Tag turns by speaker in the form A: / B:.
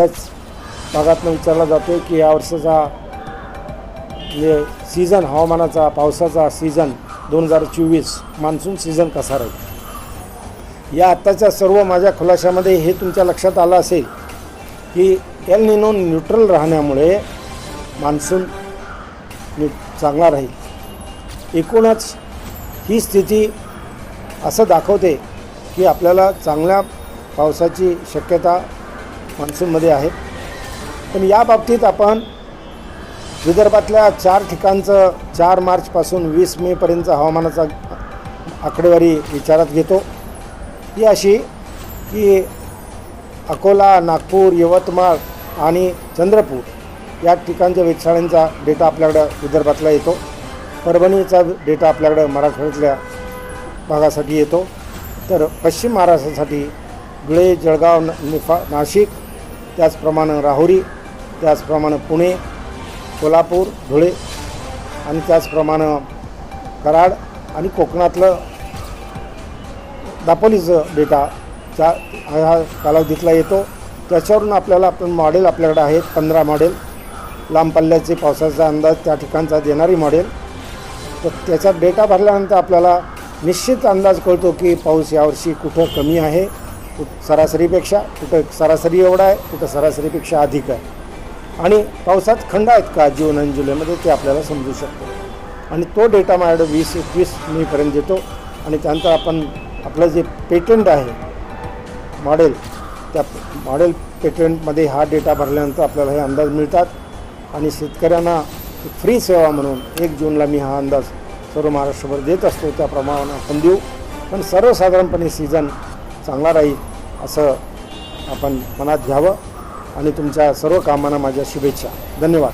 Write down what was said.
A: बऱ्याच भागातनं विचारला जातो की या वर्षाचा म्हणजे सीझन हवामानाचा पावसाचा सीझन दोन हजार चोवीस मान्सून सीझन कसा राहील? या आत्ताच्या सर्व माझ्या खुलाशामध्ये हे तुमच्या लक्षात आलं असेल की El Nino neutral राहण्यामुळे monsoon new चांगला राहील. एकूणच ही स्थिती असं दाखवते की आपल्याला चांगल्या पावसाची शक्यता मान्सूनमध्ये आहे. पण या बाबतीत आपण विदर्भातल्या चार ठिकाणचं चार मार्चपासून वीस मेपर्यंत हवामानाचा आकडेवारी विचारात घेतो. ही अशी की अकोला नागपूर यवतमाळ आणि चंद्रपूर या ठिकाणच्या वेधशाळांचा डेटा आपल्याकडं विदर्भातला येतो. परभणीचा डेटा आपल्याकडं मराठवाड्यातल्या भागासाठी येतो. तर पश्चिम महाराष्ट्रासाठी धुळे जळगाव निफा नाशिक त्याचप्रमाणे राहुरी त्याचप्रमाणे पुणे कोल्हापूर धुळे आणि त्याचप्रमाणे कराड आणि कोकणातलं दापोलीचं डेटा चा हा कालावधीतला येतो. त्याच्यावरून आपल्याला आपण मॉडेल आपल्याकडे आहेत पंधरा मॉडेल लांब पल्ल्याचे पावसाचा अंदाज त्या ठिकाणचा देणारी मॉडेल तर त्याचा डेटा भरल्यानंतर आपल्याला निश्चित अंदाज कळतो की पाऊस यावर्षी कुठं कमी आहे. कुठ सरासरीपेक्षा कुठं सरासरी एवढा आहे कुठं सरासरीपेक्षा अधिक आहे. आणि पावसात खंड आहेत का जून आणि जुलैमध्ये ते आपल्याला समजू शकतो. आणि तो डेटा माझ्याकडे वीस एकवीस मेपर्यंत येतो. आणि त्यानंतर आपण आपलं जे पेटंट आहे मॉडेल त्या मॉडेल पेटंटमध्ये हा डेटा भरल्यानंतर आपल्याला हे अंदाज मिळतात. आणि शेतकऱ्यांना फ्री सेवा म्हणून एक जूनला मी हा अंदाज सर्व महाराष्ट्रभर देत असतो. त्याप्रमाणे आपण देऊ. पण सर्वसाधारणपणे सीझन चांगला राहील असं आपण मनात घ्यावं आणि तुमच्या सर्व कामांना माझ्या शुभेच्छा. धन्यवाद.